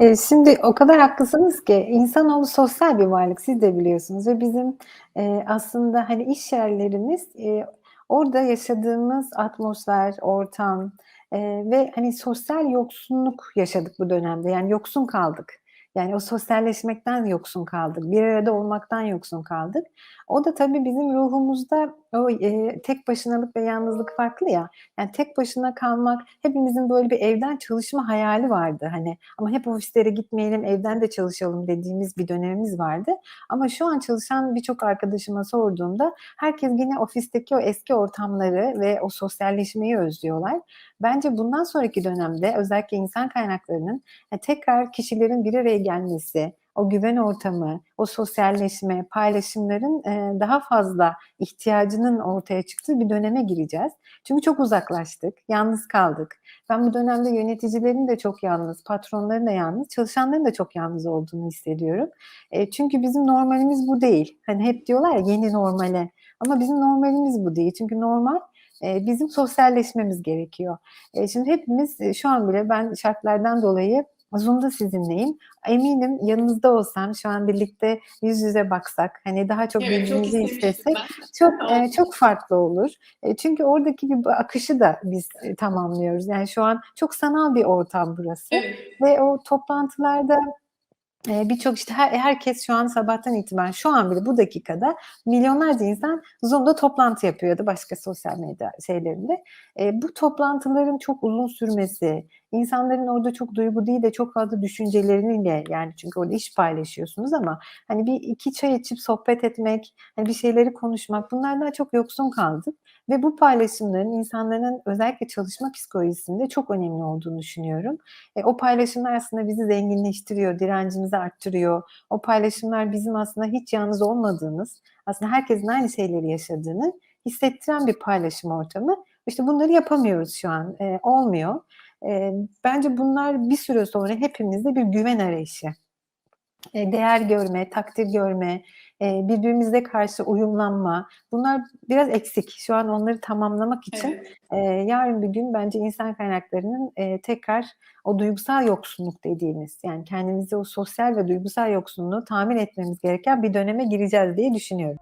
Eee, şimdi o kadar haklısınız ki insanoğlu sosyal bir varlık, siz de biliyorsunuz ve bizim, eee, aslında, hani, iş yerlerimiz, eee, orada yaşadığımız atmosfer, ortam, eee, ve, hani, sosyal yoksunluk yaşadık bu dönemde. Yani yoksun kaldık. Yani o sosyalleşmekten yoksun kaldık. Bir arada olmaktan yoksun kaldık. O da tabii bizim ruhumuzda o, eee, tek başınalık ve yalnızlık farklı ya. Yani tek başına kalmak, hepimizin böyle bir evden çalışma hayali vardı, hani, ama hep ofislere gitmeyelim, evden de çalışalım dediğimiz bir dönemimiz vardı. Ama şu an çalışan birçok arkadaşıma sorduğumda herkes gene ofisteki o eski ortamları ve o sosyalleşmeyi özlüyorlar. Bence bundan sonraki dönemde özellikle insan kaynaklarının, eee, tekrar kişilerin bir araya gelmesi, o güven ortamı, o sosyalleşme, paylaşımların, eee, daha fazla ihtiyacının ortaya çıktığı bir döneme gireceğiz. Çünkü çok uzaklaştık, yalnız kaldık. Ben bu dönemde yöneticilerin de çok yalnız, patronların da yalnız, çalışanların da çok yalnız olduğunu hissediyorum. Eee, çünkü bizim normalimiz bu değil. Hani, hep diyorlar ya yeni normale ama bizim normalimiz bu değil. Çünkü normal, eee, bizim sosyalleşmemiz gerekiyor. Şimdi hepimiz, şu an bile ben şartlardan dolayı Zoom'da sizinleyim. Eminim yanınızda olsam, şu an birlikte yüz yüze baksak, hani, daha çok Evet, birbirimizi ben. çok, Olsun. çok farklı olur. Eee, çünkü oradaki bir akışı da biz, eee, tamamlıyoruz. Yani şu an çok sanal bir ortam burası Evet. ve o toplantılarda, birçok, işte, her herkes şu an sabahtan itibaren, şu an bile bu dakikada milyonlarca insan Zoom'da toplantı yapıyor ya da başka sosyal medya şeylerinde. Eee, bu toplantıların çok uzun sürmesi, insanların orada çok duygu değil de çok fazla düşünceleriyle, yani, çünkü orada iş paylaşıyorsunuz ama, hani, bir 2 çay içip sohbet etmek, hani, bir şeyleri konuşmak, bunlardan çok yoksun kaldık ve bu paylaşımların insanların özellikle çalışma psikolojisinde çok önemli olduğunu düşünüyorum. Eee, o paylaşımlar aslında bizi zenginleştiriyor, direncimizi arttırıyor. O paylaşımlar bizim aslında hiç yalnız olmadığımız, aslında herkesin aynı şeyleri yaşadığını hissettiren bir paylaşım ortamı. İşte, bunları yapamıyoruz şu an, eee, olmuyor. Eee, bence bunlar bir süre sonra hepimizde bir güven arayışı. Eee, değer görme, takdir görme, eee, birbirimize karşı uyumlanma, bunlar biraz eksik. Şu an onları tamamlamak için, Evet. eee, yarın bir gün bence insan kaynaklarının, tekrar o duygusal yoksunluk dediğimiz, yani, kendimizi o sosyal ve duygusal yoksunluğu tamir etmemiz gereken bir döneme gireceğiz diye düşünüyorum.